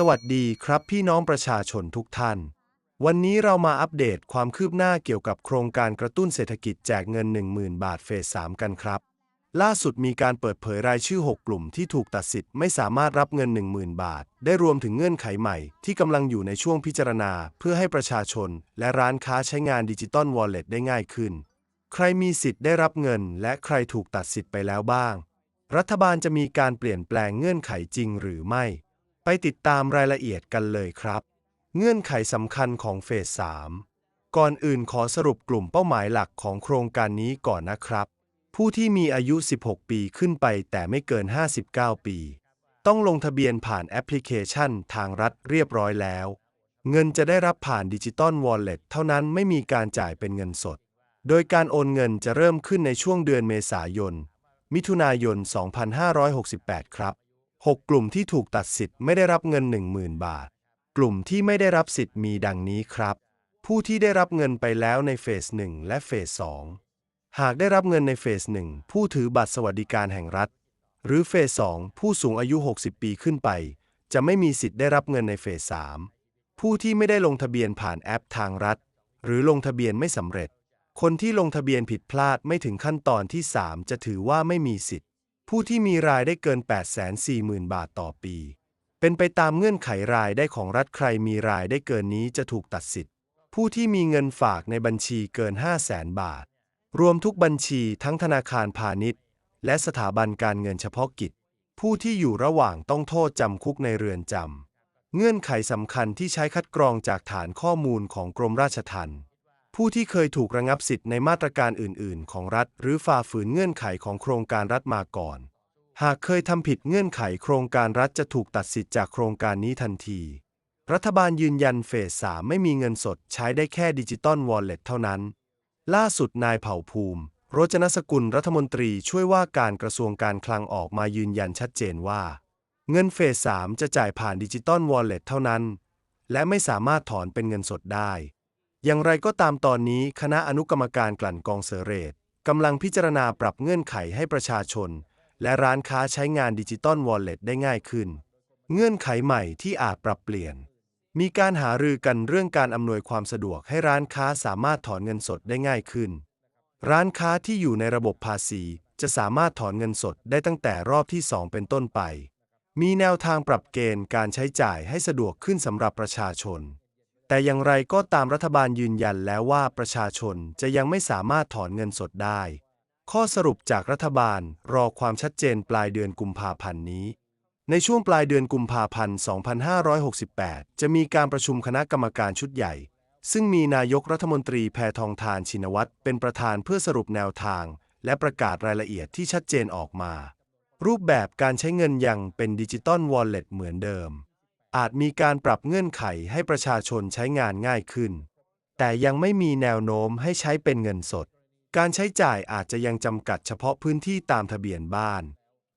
สวัสดีครับพี่น้องประชาชนทุกท่าน วันนี้เรามาอัปเดตความคืบหน้าเกี่ยวกับโครงการกระตุ้นเศรษฐกิจแจกเงิน 10,000 บาทเฟส 3 กันครับ ล่าสุดมีการเปิดเผยรายชื่อ 6 กลุ่มที่ถูกตัดสิทธิ์ไม่สามารถรับเงิน 10,000 บาท ได้รวมถึงเงื่อนไขใหม่ที่กำลังอยู่ในช่วงพิจารณา เพื่อให้ประชาชน และร้านค้าใช้งานดิจิตอลวอลเล็ตได้ง่ายขึ้น ใครมีสิทธิ์ได้รับเงิน และใครถูกตัดสิทธิ์ไปแล้วบ้าง รัฐบาลจะมีการเปลี่ยนแปลงเงื่อนไขจริงหรือไม่ ไปติดตามรายละเอียดกันเลยครับ เงื่อนไขสำคัญของเฟส 3 ก่อนอื่นขอสรุปกลุ่มเป้าหมายหลักของโครงการนี้ก่อนนะครับ ผู้ที่มีอายุ 16 ปีขึ้นไปแต่ไม่เกิน 59 ปี ต้องลงทะเบียนผ่านแอปพลิเคชันทางรัฐเรียบร้อยแล้ว เงินจะได้รับผ่านดิจิตอลวอลเล็ตเท่านั้นไม่มีการจ่ายเป็นเงินสด โดยการโอนเงินจะเริ่มขึ้นในช่วงเดือนเมษายน มิถุนายน 2568 ครับ 6 กลุ่มที่ถูกตัดสิทธิ์ไม่ได้รับเงิน 10,000 บาท กลุ่มที่ไม่ได้รับสิทธิ์มีดังนี้ครับ ผู้ที่ได้รับเงินไปแล้วในเฟส 1 และเฟส 2 หากได้รับเงินในเฟส 1 ผู้ถือบัตรสวัสดิการแห่งรัฐ หรือเฟส 2 ผู้สูงอายุ 60 ปีขึ้นไป จะไม่มีสิทธิ์ได้รับเงินในเฟส 3 ผู้ที่ไม่ได้ลงทะเบียนผ่านแอปทางรัฐ หรือลงทะเบียนไม่สำเร็จ คนที่ลงทะเบียนผิดพลาดไม่ถึงขั้นตอนที่ 3 จะถือว่าไม่มีสิทธิ์ ผู้ที่มีรายได้เกิน 840,000 บาทต่อปี เป็นไปตามเงื่อนไขรายได้ของรัฐใครมีรายได้เกินนี้จะถูกตัดสิทธิ์ ผู้ที่มีเงินฝากในบัญชีเกิน 500,000 บาท รวมทุกบัญชีทั้งธนาคารพาณิชย์ และสถาบันการเงินเฉพาะกิจ ผู้ที่อยู่ระหว่างต้องโทษจำคุกในเรือนจำ เงื่อนไขสำคัญที่ใช้คัดกรองจากฐานข้อมูลของกรมราชทัณฑ์ ผู้ที่เคยถูกระงับสิทธิ์ในมาตรการอื่น ๆ ของรัฐ หรือฝ่าฝืนเงื่อนไขของโครงการรัฐมาก่อน หากเคยทำผิดเงื่อนไขโครงการรัฐจะถูกตัดสิทธิ์จากโครงการนี้ทันที รัฐบาลยืนยันเฟส3ไม่มีเงินสดใช้ได้แค่ดิจิตอลวอลเล็ตเท่านั้น ล่าสุดนายเผ่าภูมิโรจนสกุลรัฐมนตรีช่วยว่าการกระทรวงการคลังออกมายืนยันชัดเจนว่า เงินเฟส3จะจ่ายผ่านดิจิตอลวอลเล็ตเท่านั้น และไม่สามารถถอนเป็นเงินสดได้ อย่างไรก็ตามตอนนี้คณะอนุกรรมการกลั่นกองเสเรตกำลังพิจารณาปรับเงื่อนไขให้ประชาชน และร้านค้าใช้งานดิจิตอลวอลเล็ตได้ง่ายขึ้น เงื่อนไขใหม่ที่อาจปรับเปลี่ยน มีการหารือกันเรื่องการอำนวยความสะดวกให้ร้านค้าสามารถถอนเงินสดได้ง่ายขึ้น ร้านค้าที่อยู่ในระบบภาษีจะสามารถถอนเงินสดได้ตั้งแต่รอบที่ 2 เป็นต้นไป มีแนวทางปรับเกณฑ์การใช้จ่ายให้สะดวกขึ้นสำหรับประชาชน แต่อย่างไรก็ตามรัฐบาลยืนยันแล้วว่าประชาชนจะยังไม่สามารถถอนเงินสดได้ ข้อสรุปจากรัฐบาลรอความชัดเจนปลายเดือนกุมภาพันธ์นี้ ในช่วงปลายเดือนกุมภาพันธ์ 2568 จะมีการประชุมคณะกรรมการชุดใหญ่ ซึ่งมีนายกรัฐมนตรีแพทองทานชินวัตรเป็นประธานเพื่อสรุปแนวทาง และประกาศรายละเอียดที่ชัดเจนออกมา รูปแบบการใช้เงินยังเป็นดิจิตอลวอลเล็ตเหมือนเดิม อาจมีการปรับเงื่อนไขให้ประชาชนใช้งานง่ายขึ้น แต่ยังไม่มีแนวโน้มให้ใช้เป็นเงินสด การใช้จ่ายอาจจะยังจำกัดเฉพาะพื้นที่ตามทะเบียนบ้าน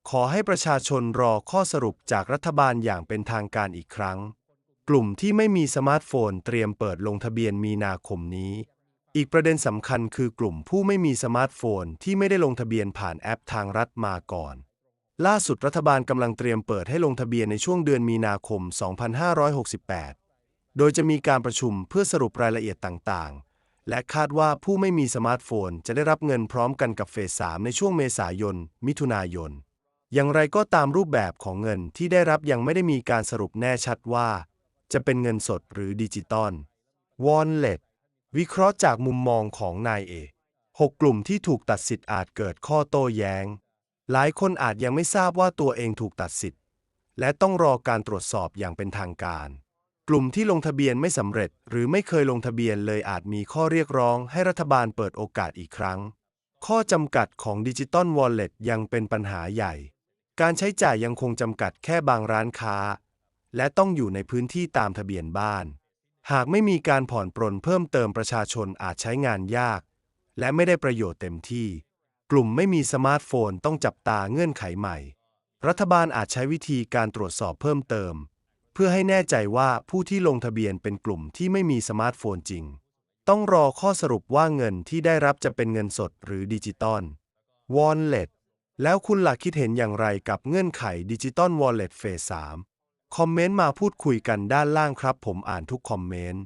ขอให้ประชาชนรอข้อสรุปจากรัฐบาลอย่างเป็นทางการอีกครั้ง กลุ่มที่ไม่มีสมาร์ทโฟนเตรียมเปิดลงทะเบียนมีนาคมนี้ อีกประเด็นสำคัญคือกลุ่มผู้ไม่มีสมาร์ทโฟนที่ไม่ได้ลงทะเบียนผ่านแอปทางรัฐมาก่อน ล่าสุดรัฐบาลกำลังเตรียมเปิดให้ลงทะเบียนในช่วงเดือนมีนาคม 2568 โดยจะมีการประชุมเพื่อสรุปรายละเอียดต่างๆ และคาดว่าผู้ไม่มีสมาร์ทโฟนจะได้รับเงินพร้อมกันกับเฟส 3 ในช่วงเมษายน มิถุนายน อย่างไรก็ตามรูปแบบของเงินที่ได้รับยังไม่ได้มีการสรุปแน่ชัดว่า จะเป็นเงินสดหรือดิจิตอลวอลเล็ตวิเคราะห์จากมุมมองของนายเอหกกลุ่มที่ถูกตัดสิทธิ์อาจเกิดข้อโต้แย้ง หลายคนอาจยังไม่ทราบว่าตัวเองถูกตัดสิทธิ์ และต้องรอการตรวจสอบอย่างเป็นทางการ กลุ่มที่ลงทะเบียนไม่สำเร็จ หรือไม่เคยลงทะเบียนเลยอาจมีข้อเรียกร้องให้รัฐบาลเปิดโอกาสอีกครั้ง ข้อจำกัดของดิจิตอลวอลเล็ตยังเป็นปัญหาใหญ่ การใช้จ่ายยังคงจำกัดแค่บางร้านค้า และต้องอยู่ในพื้นที่ตามทะเบียนบ้าน หากไม่มีการผ่อนปรนเพิ่มเติมประชาชนอาจใช้งานยาก และไม่ได้ประโยชน์เต็มที่ กลุ่มไม่มีสมาร์ทโฟนต้องจับตาเงื่อนไขใหม่ รัฐบาลอาจใช้วิธีการตรวจสอบเพิ่มเติม เพื่อให้แน่ใจว่าผู้ที่ลงทะเบียนเป็นกลุ่มที่ไม่มีสมาร์ทโฟนจริง ต้องรอข้อสรุปว่าเงินที่ได้รับจะเป็นเงินสดหรือดิจิตอลวอลเล็ตแล้วคุณหลักคิดเห็นอย่างไรกับเงื่อนไขดิจิตอลวอลเล็ตเฟส3คอมเมนต์มาพูดคุยกันด้านล่างครับ ผมอ่านทุกคอมเมนต์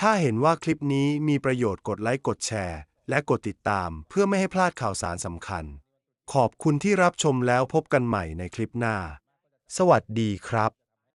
ถ้าเห็นว่าคลิปนี้มีประโยชน์กดไลค์กดแชร์ และกดติดตามเพื่อไม่ให้พลาดข่าวสารสำคัญ ขอบคุณที่รับชมแล้วพบกันใหม่ในคลิปหน้า สวัสดีครับ